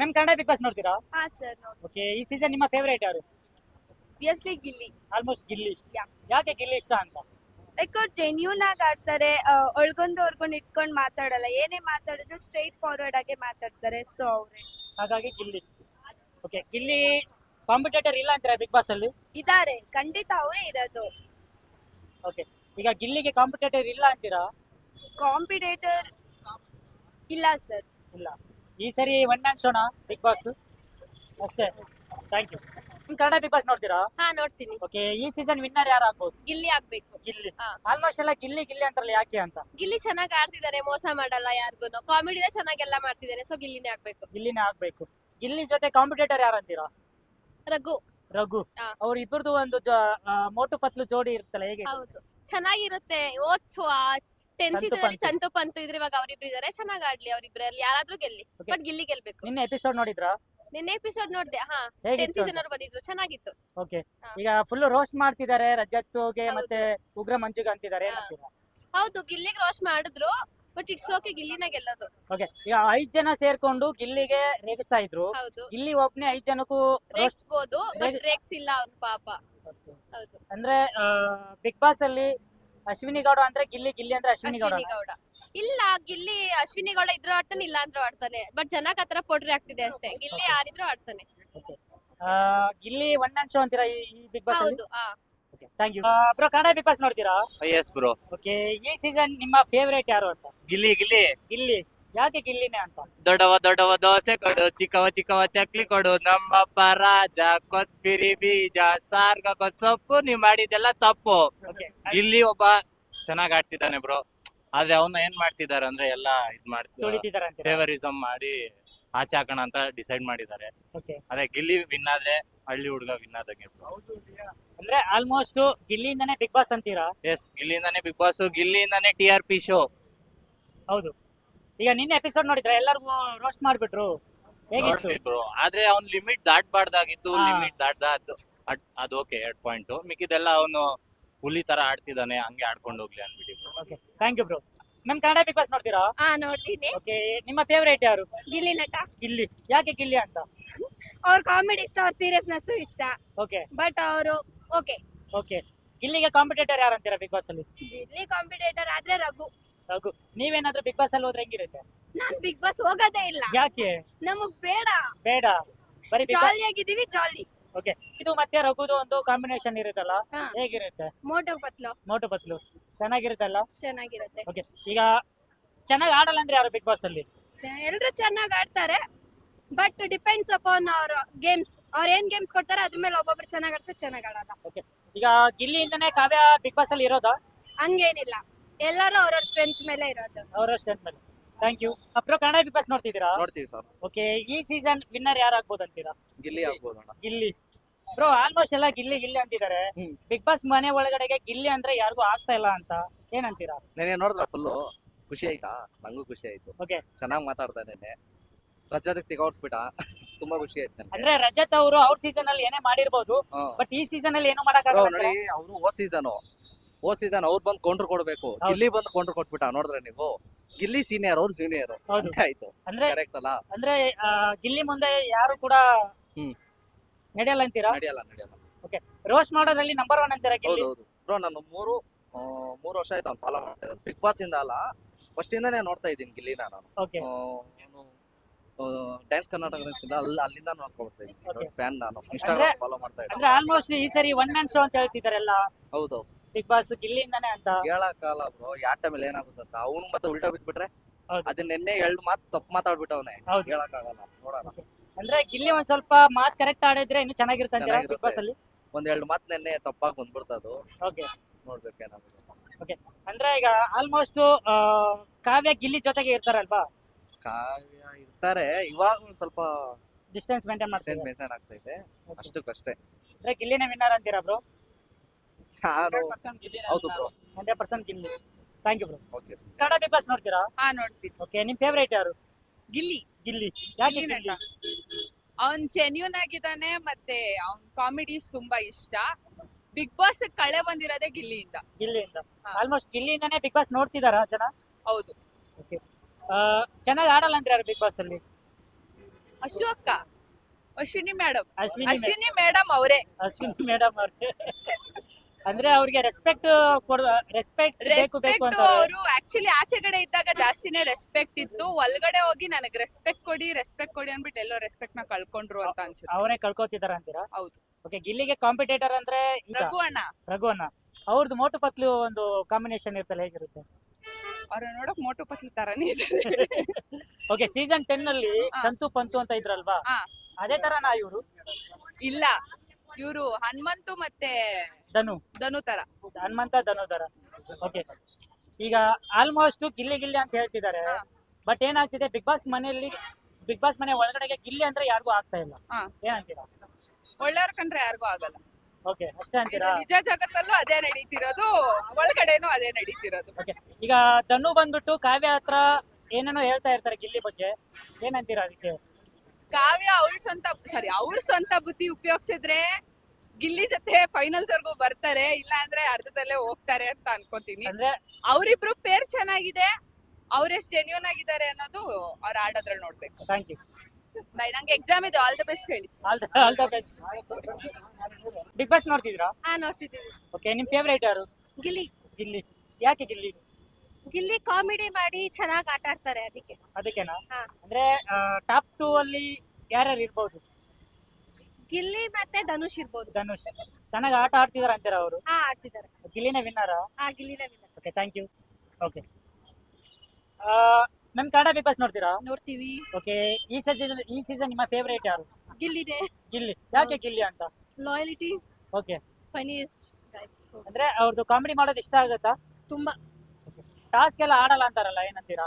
Ma'am Kannada big Boss ನೋಡ್ತೀರಾ? ಹಾ sir ನೋಡಿ ಓಕೆ ಈ ಸೀಸನ್ ನಿಮ್ಮ ಫೇವರೇಟ್ ಯಾರು? Obviously Gilli. Almost Gilli. Yeah. ಯಾಕೆ ಗಿಲ್ಲಿ ಇಷ್ಟ ಅಂತ? ಲೈಕ್ ಅವ್ರು ಜೆನ್ಯೂನ್ ಆಗಿ ಆಡ್ತಾರೆ ಒಳ್ಗೊಂದು ಹೊರ್ಗೊಂಡು ಇಟ್ಕೊಂಡು ಮಾತಾಡಲ್ಲ. ಏನೇ ಮಾತಾಡಿದ್ರು ಸ್ಟ್ರೈಟ್ ಫಾರ್ವರ್ಡ್ ಆಗಿ ಮಾತಾಡ್ತಾರೆ ಸೊ ಅವರೇ. ಹಾಗಾಗಿ ಗಿಲ್ಲಿ. ಓಕೆ ಗಿಲ್ಲಿ ಕಾಂಪಿಟೇಟರ್ ಇಲ್ಲ ಅಂತೀರಾ ಬಿಗ್ ಬಾಸ್ ಅಲ್ಲಿ? ಇದಾರೆ ಖಂಡಿತ ಅವರೇ ಇರೋದು. ಓಕೆ ಈಗ ಗಿಲ್ಲಿಗೆ ಕಾಂಪಿಟೇಟರ್ ಇಲ್ಲ ಅಂತೀರಾ? ಕಾಂಪಿಟೇಟರ್ ಇಲ್ಲ ಸರ್ ಇಲ್ಲ. ಈ ಸರಿ ಒನ್ ಮ್ಯಾನ್ ಶೋನ ಬಿಗ್ ಬಾಸ್ ಅಷ್ಟೇ thank you Kannada Big Boss ನೋಡ್ತೀರಾ? ಹಾ ನೋಡ್ತೀನಿ. ಓಕೆ ಈ ಸೀಸನ್ ವಿನ್ನರ್ ಯಾರು ಆಗ್ಬೋದು? ಗಿಲ್ಲಿ ಆಗ್ಬೇಕು. ಗಿಲ್ಲಿ. ಹಾ. ಆಲ್ಮೋಸ್ಟ್ ಎಲ್ಲ ಗಿಲ್ಲಿ ಗಿಲ್ಲಿ ಅಂತಾರಲ್ಲ ಯಾಕೆ ಅಂತ? ಗಿಲ್ಲಿ ಚೆನ್ನಾಗಿ ಆಡ್ತಿದ್ದಾರೆ ಮೋಸ ಮಾಡಲ್ಲ ಯಾರಿಗೂ ಕಾಮಿಡಿನ ಚೆನ್ನಾಗೆಲ್ಲ ಮಾಡ್ತಿದ್ದಾರೆ ಸೊ ಗಿಲ್ಲಿನೇ ಆಗ್ಬೇಕು. ಗಿಲ್ಲಿನೇ ಆಗ್ಬೇಕು. ಗಿಲ್ಲಿ ಜೊತೆ ಕಾಂಪಿಟೇಟರ್ ಯಾರು ಅಂತೀರಾ? ರಘು. ರಘು. ಹಾ. ಅವ್ರ ಇಬ್ಬರದು ಒಂದು ಜ- ಆ, ಮೋಟು ಪತ್ಲು ಜೋಡಿ ಇರುತ್ತಲ್ಲ ಹೇಗೆ? ಹೌದು. ಚೆನ್ನಾಗಿರುತ್ತೆ ಓದ್ಸು ಟೆಂತ್ ಸಂತು ಇದರಲ್ಲಿ ಪಂತು. ಸಂತು ಪಂತು ಇದ್ರೆ ಇವಾಗ ಅವ್ರಿಬ್ರು ಇದಾರೆ ಚೆನ್ನಾಗ್ ಆಡ್ಲಿ ಅವ್ರಿಬ್ರಲ್ಲಿ ಯಾರಾದ್ರೂ ಗೆಲ್ಲಿ Okay. ಬಟ್ ಗಿಲ್ಲಿ ಗೆಲ್ಬೇಕು. ನಿನ್ನೆ ಎಪಿಸೋಡ್ ನೋಡಿದ್ರಾ? ನಿನ್ನೆ ಎಪಿಸೋಡ್ ನೋಡ್ದೆ ಹಾ. ಟೆನ್ಸಿ ಜನರು ಅವ್ರು ಬಂದಿದ್ರು ಚೆನ್ನಾಗಿತ್ತು. ಓಕೆ ಹಾ. ಈಗ ಫುಲ್ ರೋಸ್ಟ್ ಮಾಡ್ತಿದ್ದಾರೆ ರಜತ್ಗೆ ಹೌದು. ಮತ್ತೆ ಉಗ್ರ ಮಂಜುಗೆ ಅಂತಿದ್ದಾರೆ ಹಾ. ಏನಂತೀರಾ ಹೌದು ಗಿಲ್ಲಿಗೆ ರೋಸ್ಟ್ ಮಾಡಿದ್ರು ಬಟ್ ಇಟ್ಸ್ ಓಕೆ ಗಿಲ್ಲಿನ ಗೆಲ್ಲೋದು. ಓಕೆ ಈಗ ಐದ್ ಜನ ಸೇರ್ಕೊಂಡು ಗಿಲ್ಲಿಗೆ ರೇಗಿಸ್ತಾ ಇದ್ರು. ಹೌದು. ಗಿಲ್ಲಿ ಒಬ್ನೇ ಐದ್ ಜನಕ್ಕೂ ರೋಸ್ಟ್ ರೇಗ್ಸ್ಬೋದು ಬಟ್ ರೇಗ್- ರೇಗ್ಸ್ ಇಲ್ಲ ಅವ್ನ್ ಪಾಪ. ಹೌದು. ಅಂದ್ರೆ ಬಿಗ್ ಬಾಸ್ ಅಲ್ಲಿ ಅಶ್ವಿನಿ ಗೌಡ ಅಂದ್ರೆ ಗಿಲ್ಲಿ ಗಿಲ್ಲಿ ಅಂದ್ರೆ ಅಶ್ವಿನಿ ಗೌಡ. ಅಶ್ವಿನಿ ಗೌಡ. ಇಲ್ಲ ಗಿಲ್ಲಿ ಅಶ್ವಿನಿ ಗೌಡ ಇದ್ರು ಆಡ್ತಾನೆ ಇಲ್ಲ ಅಂದ್ರೂ ಆಡ್ತಾನೆ. ಬಟ್ ಜನಕ್ ಹತ್ರ ಪೋಟ್ರಿ ಆಗ್ತಿದೆ ಅಷ್ಟೇ. ಗಿಲ್ಲಿ ಯಾರಿದ್ರು ಆಡ್ತಾನೆ. ಗಿಲ್ಲಿ ಒನ್ ಅಂಡ್ ಶೋ ಅಂತೀರಾ ಈ ಬಿಗ್ ಬಾಸ್ ಅಲ್ಲಿ? ಹೌದು ಆ. Thank you bro Kannada Big Boss ನೋಡ್ತೀರಾ? ಎಸ್ ಬ್ರೋ ಓಕೆ ಈ ಸೀಸನ್ ನಿಮ್ಮ ಫೇವರೇಟ್ ಯಾರು ಅಂತ? ಗಿಲ್ಲಿ ಗಿಲ್ಲಿ. ಗಿಲ್ಲಿ. ಯಾಕೆ ಗಿಲ್ಲಿನೇ ಅಂತ? ದೊಡ್ಡವ ದೊಡ್ಡವ ದೋಸೆ ಕೊಡು ಚಿಕ್ಕವ ಚಿಕ್ಕವ ಚಕ್ಲಿ ಕೊಡು. ನಮ್ಮಪ್ಪ ರಾಜ ಕೊತ್ಬಿರಿ ಬೀಜ ಸಾರ್ಗ ಸೊಪ್ಪು ನೀವ್ ಮಾಡಿದೆಲ್ಲ ತಪ್ಪು. ಇಲ್ಲಿ ಗಿಲ್ಲಿ ಒಬ್ಬ ಚೆನ್ನಾಗ್ ಆಡ್ತಿದ್ದಾನೆ ಬ್ರೋ. ಆದ್ರೆ ಅವನ್ನ ಏನ್ ಮಾಡ್ತಿದಾರೆ ಅಂದ್ರೆ ಎಲ್ಲ ಇದ್ ಮಾಡ್ತಿದ್ದಾರೆ ತುಳಿತಿದ್ದಾರೆ ಅಂತೀರಾ? ಫೇವರಿಸಮ್ ಮಾಡಿ ಆಚೆ ಹಾಕೋಣ ಅಂತ ಡಿಸೈಡ್ ಮಾಡಿದ್ದಾರೆ. ಓಕೆ ಅದೇ ಗಿಲ್ಲಿ ವಿನ್ ಆದ್ರೆ ಹಳ್ಳಿ ಹುಡುಗ ವಿನ್ ಆದಂಗೆ ಅಂದ್ರೆ ಆಲ್ಮೋಸ್ಟ್ ಗಿಲ್ಲಿಂದಾನೇ ಬಿಗ್ ಬಾಸ್ ಅಂತೀರಾ? ಎಸ್ ಗಿಲ್ಲಿಂದಾನೇ ಬಿಗ್ ಬಾಸ್ ಗಿಲ್ಲಿಂದಾನೇ ಟಿ ಆರ್ ಪಿ ಶೋ ಹೌದು. ಈಗ ನಿನ್ನೆ ಎಪಿಸೋಡ್ ನೋಡಿದ್ರೆ ಎಲ್ಲರಿಗೂ ರೋಸ್ಟ್ ಮಾಡ್ಬಿಟ್ರು. ಹೇಗಿತ್ತು? ಬ್ರೋ ಆದ್ರೆ ಅವ್ನ್ ಲಿಮಿಟ್ ದಾಟ್ಬಾರ್ದಾಗಿತ್ತು ಹಾ. ಲಿಮಿಟ್ ದಾಟ್ದ ಅದು. ಅದ್- ಅದು ಓಕೆ ಎರಡ್ ಪಾಯಿಂಟ್ ಮಿಕ್ಕಿದೆಲ್ಲ ಅವನು ಹುಲಿ ತರ ಆಡ್ತಿದ್ದಾನೆ ಹಂಗೆ ಆಡ್ಕೊಂಡು ಹೋಗ್ಲಿ ಅನ್ಬಿಟ್ಟು. ಓಕೆ ಥ್ಯಾಂಕ್ ಯು ಬ್ರೋ ನಮ್ ಕನ್ನಡ ಬಿಗ್ ಬಾಸ್ ನೋಡ್ತೀರಾ? ಹಾ ನೋಡ್ತೀನಿ ಓಕೆ ನಿಮ್ಮ ಫೇವರೇಟ್ ಯಾರು? ಗಿಲ್ಲಿ ನಟ. ಗಿಲ್ಲಿ. ಯಾಕೆ ಗಿಲ್ಲಿ ಅಂತ? ಅವ್ರ ಕಾಮಿಡಿ ಇಷ್ಟ ಅವ್ರ ಸೀರಿಯಸ್ನೆಸ್ ಇಷ್ಟ. ಓಕೆ ಬಟ್ ಅವರು ಓಕೆ ಓಕೆ ಗಿಲ್ಲಿಗೆ ಕಾಂಪಿಟೇಟರ್ ಯಾರು ಅಂತೀರಾ ಬಿಗ್ ಬಾಸ್ ಅಲ್ಲಿ? ಗಿಲ್ಲಿ ಕಾಂಪಿಟೇಟರ್ ಆದ್ರೆ ರಘು. ರಘು ನೀವೇನಾದ್ರೂ ಬಿಗ್ ಬಾಸ್ ಅಲ್ಲಿ ಹೋದ್ರೆ ಹೆಂಗಿರುತ್ತೆ? ನಾನ್ ಬಿಗ್ ಬಾಸ್ ಹೋಗೋದೇ ಇಲ್ಲ. ಯಾಕೆ? ನಮಗ್ ಬೇಡ. ಬೇಡ. ಬರೀ ಬಿಗ್ ಬಾಸ್ ಜಾಲಿ ಆಗಿದೀವಿ ಜಾಲಿ ಓಕೆ ಇದು ಮತ್ತೆ ರಘುದು ಒಂದು ಕಾಂಬಿನೇಷನ್ ಇರುತ್ತಲ್ಲ? ಹಾ. ಹೇಗಿರುತ್ತೆ? ಮೋಟೋ ಪತ್ಲು. ಮೋಟೋ ಪತ್ಲು. ಚೆನ್ನಾಗಿರುತ್ತಲ್ಲ? ಚೆನ್ನಾಗಿರುತ್ತೆ. ಓಕೆ ಈಗ ಚೆನ್ನಾಗಿ ಆಡಲ್ಲ ಅಂದ್ರೆ ಯಾರು ಬಿಗ್ ಬಾಸ್ ಅಲ್ಲಿ? ಎಲ್ರು ಚೆನ್ನಾಗಿ ಆಡ್ತಾರೆ. ಬಟ್ ಡಿಪೆಂಡ್ಸ್ ಅಪಾನ್ ಅವ್ರ ಗೇಮ್ಸ್ ಅವ್ರ ಏನ್ ಗೇಮ್ಸ್ ಕೊಡ್ತಾರೆ ಅದ್ರ ಮೇಲೆ ಒಬ್ಬೊಬ್ರು ಚೆನ್ನಾಗಿ ಆಡ್ತಾರೆ ಚೆನ್ನಾಗಿ ಆಡಲ್ಲ. ಈಗ ಗಿಲ್ಲಿಯಿಂದನೇ ಕಾವ್ಯ ಬಿಗ್ ಬಾಸ್ ಅಲ್ಲಿ ಇರೋದಾ? ಹಂಗೇನಿಲ್ಲ. ಎಲ್ಲರೂ ಅವ್ರವ್ರ ಸ್ಟ್ರೆಂತ್ ಮೇಲೆ ಇರೋದು. ಅವರ ಸ್ಟ್ರೆಂತ್ ಮೇಲೆ. ಥ್ಯಾಂಕ್ ಯು ಅಪ್ರೋ ಕನ್ನಡ ಬಿಗ್ ಬಾಸ್ ನೋಡ್ತಿದ್ದೀರಾ? ನೋಡ್ತೀವಿ ಸರ್. ಓಕೆ ಈ ಸೀಸನ್ ವಿನ್ನರ್ ಯಾರು ಆಗ್ಬೋದು ಅಂತೀರಾ ಗಿಲ್ಲಿ ಆಗ್ಬೋದು ಅಣ್ಣ ಗಿಲ್ಲಿ. ಬ್ರೋ ಆಲ್ಮೋಸ್ಟ್ ಎಲ್ಲ ಗಿಲ್ಲಿ ಗಿಲ್ಲಿ ಅಂತಿದ್ದಾರೆ. ಹ್ಮ್. ಬಿಗ್ ಬಾಸ್ ಮನೆ ಒಳಗಡೆಗೆ ಗಿಲ್ಲಿ ಅಂದ್ರೆ ಯಾರಿಗೂ ಆಗ್ತಾ ಇಲ್ಲ ಅಂತ ಏನಂತೀರಾ? ನೆನೆ ನೋಡಿದ್ರ ಫುಲ್ ಖುಷಿ ಆಯ್ತಾ? ನಂಗೂ ಖುಷಿ ಆಯ್ತು. ಓಕೆ ಚೆನ್ನಾಗಿ ಮಾತಾಡ್ತಾ ನೆನೆ ರಜಾದಕ್ಕೆ ತೆಗೋಡ್ಸ್ಬಿಟ್ಟ ತುಂಬಾ ಖುಷಿ ಆಯ್ತು ನನಗೆ ಅಂದ್ರೆ ರಜತ್ ಅವರು ಅವ್ರ ಸೀಸನ್ ಅಲ್ಲಿ ಏನೇ ಮಾಡಿರ್ಬೋದು ಬಟ್ ಈ ಸೀಸನ್ ಅಲ್ಲಿ ಏನು ಮಾಡಕ್ ನೋಡಿ ಅವರು ಓ ಸೀಸನ್ ಓ ಸೀಸನ್ ಅವ್ರು ಬಂದು ಕೌಂಟರ್ ಕೊಡ್ಬೇಕು. ಗಿಲ್ಲಿ ಬಂದು ಕೌಂಟರ್ ಕೊಟ್ಬಿಟ್ಟ ನೋಡಿದ್ರೆ ನೀವು? ಗಿಲ್ಲಿ ಸೀನಿಯರ್ ಅವ್ರು ಜೂನಿಯರ್ ಹೌದು. ಆಯ್ತು. ಅಂದ್ರೆ ಕರೆಕ್ಟ್ ಅಲ್ಲ? ಅಂದ್ರೆ ಆ, ಗಿಲ್ಲಿ ಮುಂದೆ ಯಾರು ಕೂಡ ಹ್ಮ್. ನಡೆಯಲ್ಲ ಅಂತೀರಾ? ನಡೆಯಲ್ಲ ನಡೆಯಲ್ಲ. ರೋಸ್ಟ್ ಮಾಡೋದ್ರಲ್ಲಿ ನಂಬರ್ ಒನ್ ಅಂತೀರಾ ಗಿಲ್ಲಿ? ಹೌದು ಬ್ರೋ ನಾನು ಮೂರು ಆ, ಮೂರು ವರ್ಷ ಆಯ್ತು ಅವ್ನು ಫಾಲೋ ಮಾಡ್ತಾ ಇರೋದು. ಬಿಗ್ ಬಾಸ್ ಇಂದ ಅಲ್ಲ ಫಸ್ಟ್ ಇಂದಾನೇ ನೋಡ್ತಾ ಇದ್ದೀನಿ ಗಿಲ್ಲಿನ ನಾನು. ಓಕೆ ಡ್ಯಾನ್ಸ್ ಕರ್ನಾಟಕ ಇಂದ ಅಲ್ಲಿ ಅಲ್ಲಿಂದ ನೋಡ್ಕೊಳ್ತಾ Okay. ಇದ್ದೀನಿ ಫ್ಯಾನ್ ನಾನು. ಇನ್ಸ್ಟಾಗ್ರಾಮ್ ಫಾಲೋ ಮಾಡ್ತಾ ಇದ್ದೀನಿ ಅಂದ್ರೆ ಆಲ್ಮೋಸ್ಟ್ ಈ ಸರಿ ಒನ್ ಮ್ಯಾನ್ ಶೋ ಅಂತ ಹೇಳ್ತಿದಾರೆಲ್ಲ ಹೌದು. ಬಿಗ್ ಬಾಸ್ ಗಿಲ್ಲಿಂದಾನೆ ಅಂತ. ಹೇಳಕ್ಕಾಗಲ್ಲ ಬ್ರೋ ಯಾವ ಟೈಮಲ್ಲಿ ಏನಾಗುತ್ತೆ ಅಂತ ಅವನು ಮತ್ತೆ ಉಲ್ಟಾ ಬಿಟ್ಬಿಟ್ರೆ ಹೌದು. ಅದನ್ನ ನಿನ್ನೆ ಎರಡು ಮಾತು ತಪ್ಪು ಮಾತಾಡ್ಬಿಟ್ಟವನೆ. ಹೌದು. ಹೇಳಕ್ಕಾಗಲ್ಲ ನೋಡೋಣ. ಅಂದ್ರೆ ಗಿಲ್ಲಿ ಒಂದ್ ಸ್ವಲ್ಪ ಮಾತ್ ಕರೆಕ್ಟ್ ಆಡಿದ್ರೆ ಇನ್ನು ಚೆನ್ನಾಗಿರ್ತಾನೆ ಅಂತೀರಾ ಬಿಗ್ ಚೆನ್ನಾಗಿರುತ್ತೆ. ಬಾಸ್ ಅಲ್ಲಿ? ಒಂದ್ ಎರಡು ಮಾತು ನಿನ್ನೆ ತಪ್ಪಾಗಿ ಬಂದ್ಬಿಡ್ತದು. ಓಕೆ. ನೋಡ್ಬೇಕೇನಾಗುತ್ತೆ ಅಂದ್ರೆ ಈಗ ಆಲ್ಮೋಸ್ಟ್ ಕಾವ್ಯ ಗಿಲ್ಲಿ ಜೊತೆಗೆ ಇರ್ತಾರಲ್ವಾ? ಕಾವ್ಯ ಇರ್ತಾರೆ. ಇವಾಗ ಒಂದ್ ಸ್ವಲ್ಪ ಡಿಸ್ಟೆನ್ಸ್ ಮೇಂಟೈನ್ ಮಾಡ್ತಾರೆ ಮೇಸನ್ ಆಗ್ತೈತೆ ಅಷ್ಟಕ್ಕಷ್ಟೇ. ಅಂದ್ರೆ ಗಿಲ್ಲಿನೇ ವಿನ್ನರ್ ಅಂತೀರಾ ಬ್ರೋ ಯಾರು? ಹೌದು bro hundred percent Gilli. Thank you bro okay Kannada Bigg Boss ನೋಡ್ತೀರಾ? ಹಾ ನೋಡ್ತೀನಿ ಓಕೆ ನಿಮ್ ಫೇವರೇಟ್ ಯಾರು? ಗಿಲ್ಲಿ. ಗಿಲ್ಲಿ. ಯಾಕೆ ಗಿಲ್ಲಿ ಗಿಲ್ಲಿ? ನಟ. ಅವ್ನ್ ಜೆನ್ಯೂನ್ ಆಗಿದ್ದಾನೆ ಮತ್ತೆ ಅವ್ನ್ ಕಾಮಿಡೀಸ್ ತುಂಬಾ ಇಷ್ಟ. ಬಿಗ್ ಬಾಸ್ ಕಳೆ ಬಂದಿರೋದೇ ಗಿಲ್ಲಿಯಿಂದ. ಗಿಲ್ಲಿಯಿಂದ. ಹಾ. ಆಲ್ಮೋಸ್ಟ್ ಗಿಲ್ಲಿಯಿಂದಾನೇ ಬಿಗ್ ಬಾಸ್ ನೋಡ್ತಿದಾರ ಜನ? ಹೌದು. ಚೆನ್ನಾಗಿ ಆಡಲ್ಲ ಅಂದ್ರೆ ಯಾರು ಬಿಗ್ ಬಾಸ್ ಅಲ್ಲಿ? ಅಶೋಕ. ಅಶ್ವಿನಿ ಮೇಡಮ್ ಅಶ್ವಿನಿ ಮೇ- ಅಶ್ವಿನಿ ಮೇಡಮ್ ಅವರೇ. ಅಶ್ವಿನಿ ಮೇಡಮ್ ಅವ್ರಿಗೆ ಅಂದ್ರೆ ಅವ್ರಿಗೆ ರೆಸ್ಪೆಕ್ಟ್ ರೆಸ್ಪೆಕ್ಟ್ ರೆಸ್ಪೆಕ್ಟ್ ಅವರು ಆಕ್ಚುಲಿ ಆಚೆಗಡೆ ಇದ್ದಾಗ ಜಾಸ್ತಿನೇ ರೆಸ್ಪೆಕ್ಟ್ ಇತ್ತು. ಒಳಗಡೆ ಹೋಗಿ ನನಗೆ ರೆಸ್ಪೆಕ್ಟ್ ಕೊಡಿ ರೆಸ್ಪೆಕ್ಟ್ ಕೊಡಿ ಅನ್ಬಿಟ್ಟು ಎಲ್ಲೋ ರೆಸ್ಪೆಕ್ಟ್ನ ಕಳ್ಕೊಂಡ್ರು ಅಂತ ಅನ್ಸುತ್ತೆ. ಅವರೇ ಕಳ್ಕೊತಿದಾರ ಅಂತೀರಾ? ಹೌದು. ಓಕೆ ಗಿಲ್ಲಿಗೆ ಕಾಂಪಿಟೇಟರ್ ಅಂದ್ರೆ ರಘು ಅಣ್ಣ ರಘುವನ್ನ ಅವ್ರದ್ದು ಮೋಟು ಪತ್ಲು ಒಂದು ಕಾಂಬಿನೇಷನ್ ಇರ್ತಲ್ಲ ಹೇಗಿರುತ್ತೆ? ಅವ್ರ ನೋಡಕ್ ಮೋಟು ಪತ್ಲು ತರಾನೇ ಇದ್ದಾರೆ ಓಕೆ ಸೀಸನ್ ಟೆನ್ ಅಲ್ಲಿ. ಸಂತು ಪಂತು ಅಂತ ಇದ್ರಲ್ವಾ. ಅದೇ ತರನಾ ಇವರು? ಇಲ್ಲ. ಇವರು ಹನುಮಂತು ಮತ್ತೆ ಧನು. ಧನು ತರ. ಹನುಮಂತ ಧನುಧರ ಓಕೆ ಈಗ ಆಲ್ಮೋಸ್ಟ್ ಗಿಲ್ಲಿ ಗಿಲ್ಲಿ ಅಂತ ಹೇಳ್ತಿದ್ದಾರೆ. ಹಾ. ಬಟ್ ಏನಾಗ್ತಿದೆ? ಬಿಗ್ ಬಾಸ್ ಮನೆಯಲ್ಲಿ ಬಿಗ್ ಬಾಸ್ ಮನೆ ಒಳಗಡೆಗೆ ಗಿಲ್ಲಿ ಅಂದ್ರೆ ಯಾರಿಗೂ ಆಗ್ತಾ ಇಲ್ಲ. ಹಾ. ಏನಂತೀರಾ? ಒಳ್ಳೆಯವ್ರ ಕಂಡ್ರೆ ಯಾರಿಗೂ ಆಗಲ್ಲ. ಓಕೆ ಅಷ್ಟೇ ಇದು ಅಂತೀರಾ ನಿಜ ಜಗತ್ತಲ್ಲೂ ಅದೇ ನಡೀತಿರೋದು ಒಳಗಡೆನೂ ಅದೇ ನಡೀತಿರೋದು. ಓಕೆ ಈಗ ಧನು ಬಂದ್ಬಿಟ್ಟು ಕಾವ್ಯ ಹತ್ರ ಏನೇನೋ ಹೇಳ್ತಾ ಇರ್ತಾರೆ ಗಿಲ್ಲಿ ಬಗ್ಗೆ. ಏನಂತೀರಾ ಅದಕ್ಕೆ? ಕಾವ್ಯ ಅವ್ಳ ಸ್ವಂತ ಸಾರಿ ಅವ್ರ ಸ್ವಂತ ಬುದ್ಧಿ ಉಪಯೋಗಿಸಿದ್ರೆ ಗಿಲ್ಲಿ ಜೊತೆ ಫೈನಲ್ಸ್ ವರ್ಗೂ ಬರ್ತಾರೆ ಇಲ್ಲ ಅಂದ್ರೆ ಅರ್ಧದಲ್ಲೇ ಹೋಗ್ತಾರೆ ಅಂತ ಅನ್ಕೋತೀನಿ. ಅಂದ್ರೆ ಅವ್ರಿಬ್ರು ಪೇರ್ ಚೆನ್ನಾಗಿದೆ ಅವ್ರೆಷ್ಟ್ ಜೆನ್ಯೂನ್ ಆಗಿದ್ದಾರೆ ಅನ್ನೋದು ಅವ್ರ ಆಡೋದ್ರಲ್ಲಿ ನೋಡ್ಬೇಕು. ಥ್ಯಾಂಕ್ ಯು ಬೈ ನಂಗೆ ಎಕ್ಸಾಮ್ ಇದೆ ಆಲ್ ದ ಬೆಸ್ಟ್ ಹೇಳಿ. All the all the best Bigg Boss ನೋಡ್ತಿದ್ರಾ? ಹಾ ನೋಡ್ತಿದ್ದೀವಿ. ಓಕೆ ನಿಮ್ ಫೇವರೇಟ್ ಯಾರು? ಗಿಲ್ಲಿ. ಗಿಲ್ಲಿ. ಯಾಕೆ ಗಿಲ್ಲಿ? ಗಿಲ್ಲಿ ಕಾಮಿಡಿ ಮಾಡಿ ಚೆನ್ನಾಗಿ ಆಟ ಆಡ್ತಾರೆ ಅದಕ್ಕೆ. ಅದಕ್ಕೆನಾ? ಹಾ. ಅಂದ್ರೆ ಟಾಪ್ ಟೂ ಅಲ್ಲಿ ಯಾರ್ಯಾರು ಇರ್ಬೋದು? ಗಿಲ್ಲಿ ಮತ್ತೆ ಧನುಷ್ ಇರ್ಬೋದು. ಧನುಷ್. ಚೆನ್ನಾಗಿ ಆಟ ಆಡ್ತಿದಾರ ಅಂತೀರ ಅವರು? ಹಾ ಆಡ್ತಿದ್ದಾರೆ ಗಿಲ್ಲಿನೇ ವಿನ್ನರ? ಹಾ ಗಿಲ್ಲಿನೇ winner. Okay thank you okay ನಮ್ ಕನ್ನಡ ಬಿಗ್ ಬಾಸ್ ನೋಡ್ತೀರಾ? ನೋಡ್ತೀವಿ. ಓಕೆ ಈ ಸೀಸನ್ ಈ ಸೀಸನ್ ನಿಮ್ಮ ಫೇವರೇಟ್ ಯಾರು? ಗಿಲ್ಲಿದೆ. ಗಿಲ್ಲಿ. ಯಾಕೆ ಗಿಲ್ಲಿ ಅಂತ? ಲಾಯಲಿಟಿ ಓಕೆ ಫನಿಯೆಸ್ಟ್ ಅಂದ್ರೆ ಅವ್ರದ್ದು ಕಾಮಿಡಿ ಮಾಡೋದು ಇಷ್ಟ ಆಗುತ್ತಾ? ತುಂಬಾ. ಟಾಸ್ಕ್ ಎಲ್ಲ ಆಡಲ್ಲ ಅಂತಾರಲ್ಲ ಏನಂತೀರಾ?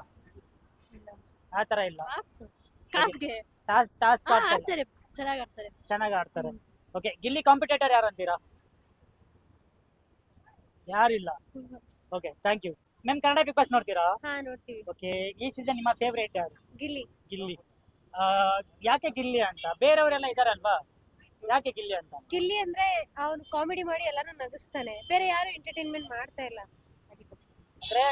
ಆ ತರ ಇಲ್ಲ. ಟಾಸ್ಗೆ ಟಾಸ್ಕ್ ಟಾಸ್ಕ್ ಆಡ್ತಾರೆ. ಚೆನ್ನಾಗಿ ಆಡ್ತಾರೆ ಚೆನ್ನಾಗಿ ಆಡ್ತಾರೆ ಓಕೆ ಗಿಲ್ಲಿ ಕಾಂಪಿಟೇಟರ್ ಯಾರು ಅಂತೀರಾ? ಯಾರಿಲ್ಲ. Okay thank you ma'am Kannada Bigg Boss ನೋಡ್ತೀರಾ? ಹಾ ನೋಡ್ತೀವಿ. ಓಕೆ ಈ ಸೀಸನ್ ನಿಮ್ಮ ಫೇವ್ರೇಟ್ ಯಾರು? ಗಿಲ್ಲಿ. ಗಿಲ್ಲಿ. ಆ, ಯಾಕೆ ಗಿಲ್ಲಿ ಅಂತ? ಬೇರೆಯವರೆಲ್ಲ ಇದಾರಲ್ವಾ? ಯಾಕೆ ಗಿಲ್ಲಿ ಅಂತ? ಗಿಲ್ಲಿ ಅಂದ್ರೆ ಅವನು ಕಾಮಿಡಿ ಮಾಡಿ ಎಲ್ಲಾನು ನಗಿಸ್ತಾನೆ. ಬೇರೆ ಯಾರು ಎಂಟರ್ಟೈನ್ಮೆಂಟ್ ಮಾಡ್ತಾ ಇಲ್ಲ. ಅದಕ್ಕೋಸ್ಕರ. ಅಂದ್ರೆ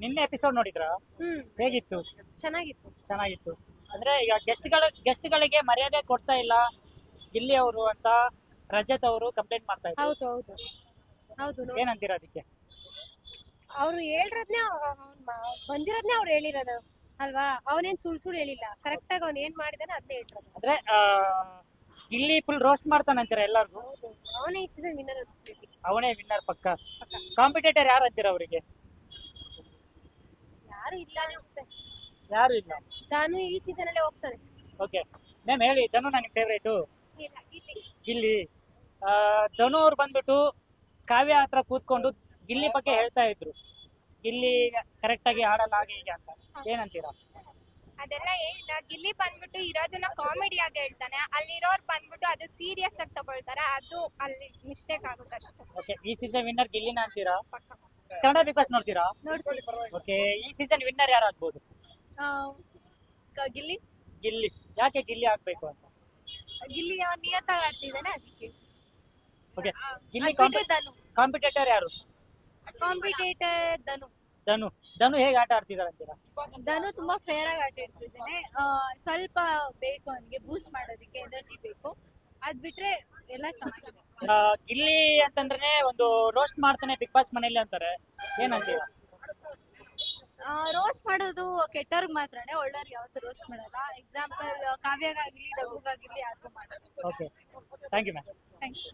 ನಿನ್ನೆ ಎಪಿಸೋಡ್ ನೋಡಿದ್ರಾ? ಹ್ಮ್. ಹೇಗಿತ್ತು? ಚೆನ್ನಾಗಿತ್ತು. ಚೆನ್ನಾಗಿತ್ತು. ಅಂದ್ರೆ ಈಗ ಗೆಸ್ಟ್ಗಳ ಗೆಸ್ಟ್ಗಳಿಗೆ ಮರ್ಯಾದೆ ಕೊಡ್ತಾ ಇಲ್ಲ ಇಲ್ಲಿ ಅವರು ಅಂತ ರಜತ್ ಅವರು ಕಂಪ್ಲೇಂಟ್ ಮಾಡ್ತಾ ಇದ್ದಾರೆ ಹೌದು ಹೌದು. ಹೌದು ನೋಡಿ. ಏನಂತೀರಾ ಅದಕ್ಕೆ? ಅವ್ರು ಹೇಳಿರೋದ್ನೇ ಬಂದಿರೋದ್ನೇ ಅವ್ರು ಹೇಳಿರೋದು ಅಲ್ವಾ? ಅವನೇನ್ ಸುಳ್ ಸುಳ್ ಹೇಳಿಲ್ಲ. ಕರೆಕ್ಟ್ ಆಗಿ ಅವ್ನ್ ಏನ್ ಮಾಡಿದಾನೆ ಅದ್ನೇ ಹೇಳಿರೋದು. ಅಂದ್ರೆ ಆ, ಗಿಲ್ಲಿ ಫುಲ್ ರೋಸ್ಟ್ ಮಾಡ್ತಾನಂತೀರ ಎಲ್ಲರಿಗೂ? ಹೌದು. ಅವನೇ ಈ ಸೀಸನ್ ವಿನ್ನರ್ ಅನ್ಸುತ್ತೆ ಅವನೇ ವಿನ್ನರ್ ಪಕ್ಕ. ಕಾಂಪಿಟೇಟರ್ ಯಾರು ಅಂತೀರ ಅವರಿಗೆ? ಯಾರು ಇಲ್ಲ ಅನ್ಸುತ್ತೆ. ಯಾರು ಇಲ್ಲ? ನಾನು ಈ ಸೀಸನ್ ಅಲ್ಲಿ ಹೋಗ್ತಾನೆ. ಓಕೆ ಮ್ಯಾಮ್ ಹೇಳಿ ಧನು ನನ್ನ ಫೇವ್ರೇಟು ಇಲ್ಲ ಗಿಲ್ಲಿ ಗಿಲ್ಲಿ ಆ, ಧನು ಅವ್ರು ಬಂದ್ಬಿಟ್ಟು ಕಾವ್ಯ ಹತ್ರ ಕೂತ್ಕೊಂಡು ಗಿಲ್ಲಿ ಬಗ್ಗೆ ಹೇಳ್ತಾ ಇದ್ರು. ಗಿಲ್ಲಿ ಕರೆಕ್ಟ್ ಆಗಿ ಆಡಲ್ಲ ಹಾಗೆ ಹೀಗೆ ಅಂತ. ಏನಂತೀರಾ? ಅದೆಲ್ಲ ಏನಿಲ್ಲ ಗಿಲ್ಲಿ ಬಂದ್ಬಿಟ್ಟು ಇರೋದನ್ನ ಕಾಮಿಡಿ ಆಗಿ ಹೇಳ್ತಾನೆ. ಅಲ್ಲಿರೋರು ಬಂದ್ಬಿಟ್ಟು ಅದು ಸೀರಿಯಸ್ ಆಗಿ ತಗೊಳ್ತಾರೆ. ಅದು ಅಲ್ಲಿ ಮಿಸ್ಟೇಕ್ ಆಗುತ್ತೆ ಅಷ್ಟೇ. ಓಕೆ ಈ ಸೀಸನ್ ವಿನ್ನರ್ ಗಿಲ್ಲಿನ ಅಂತೀರಾ? ಕನ್ನಡ ಬಿಗ್ ಬಾಸ್ ನೋಡ್ತೀರಾ? ನೋಡ್ತೀವಿ. ಓಕೆ ಈ ಸೀಸನ್ ವಿನ್ನರ್ ಯಾರು ಆಗ್ಬೋದು ಗಿಲ್ಲಿ? ಗಿಲ್ಲಿ. ಯಾಕೆ ಗಿಲ್ಲಿ ಹಾಕ್ಬೇಕು ಅಂತ? ಗಿಲ್ಲಿ ನಿಯತ್ತಾಗಿ ಆಡ್ತಿದ್ದಾನೆ ಅದಕ್ಕೆ? ಓಕೆ ಗಿಲ್ಲಿ ಧನು. ಕಾಂಪಿಟೇಟರ್ ಯಾರು? ಕಾಂಪಿಟೇಟರ್ ಧನು. ಧನು. ಧನು ಹೇಗೆ ಆಟ ಆಡ್ತಿದ್ದಾರೆ ಅಂತೀರಾ? ಧನು ತುಂಬಾ ಫೇರ್ ಆಗಿ ಆಟ ಆಡ್ತಿದ್ದಾನೆ. ಆ, ಸ್ವಲ್ಪ ಬೇಕು ಅವನಿಗೆ ಬೂಸ್ಟ್ ಮಾಡೋದಕ್ಕೆ ಎನರ್ಜಿ ಬೇಕು. ಅದ್ ಬಿಟ್ರೆ ಎಲ್ಲ ಚೆನ್ನಾಗಿದೆ ಆ, ಗಿಲ್ಲಿ ಅಂತಂದ್ರೆ ಒಂದು ರೋಸ್ಟ್ ಮಾಡ್ತಾನೆ ಬಿಗ್ ಬಾಸ್ ಮನೇಲಿ ಅಂತಾರೆ. ಏನಂತೀರಾ? ರೋಸ್ಟ್ ಮಾಡೋದು ಕೆಟ್ಟವ್ರಿಗೆ ಮಾತ್ರನೇ ಒಳ್ಳೆಯವ್ರಿಗೆ ಯಾವತ್ತೂ ರೋಸ್ಟ್ ಮಾಡಲ್ಲ. ಎಕ್ಸಾಂಪಲ್ ಕಾವ್ಯಗಾಗ್ಲಿ ರಘುಗಾಗಿರ್ಲಿ ಯಾರಿಗೂ ಮಾಡೋದು. Okay thank you ma'am thank you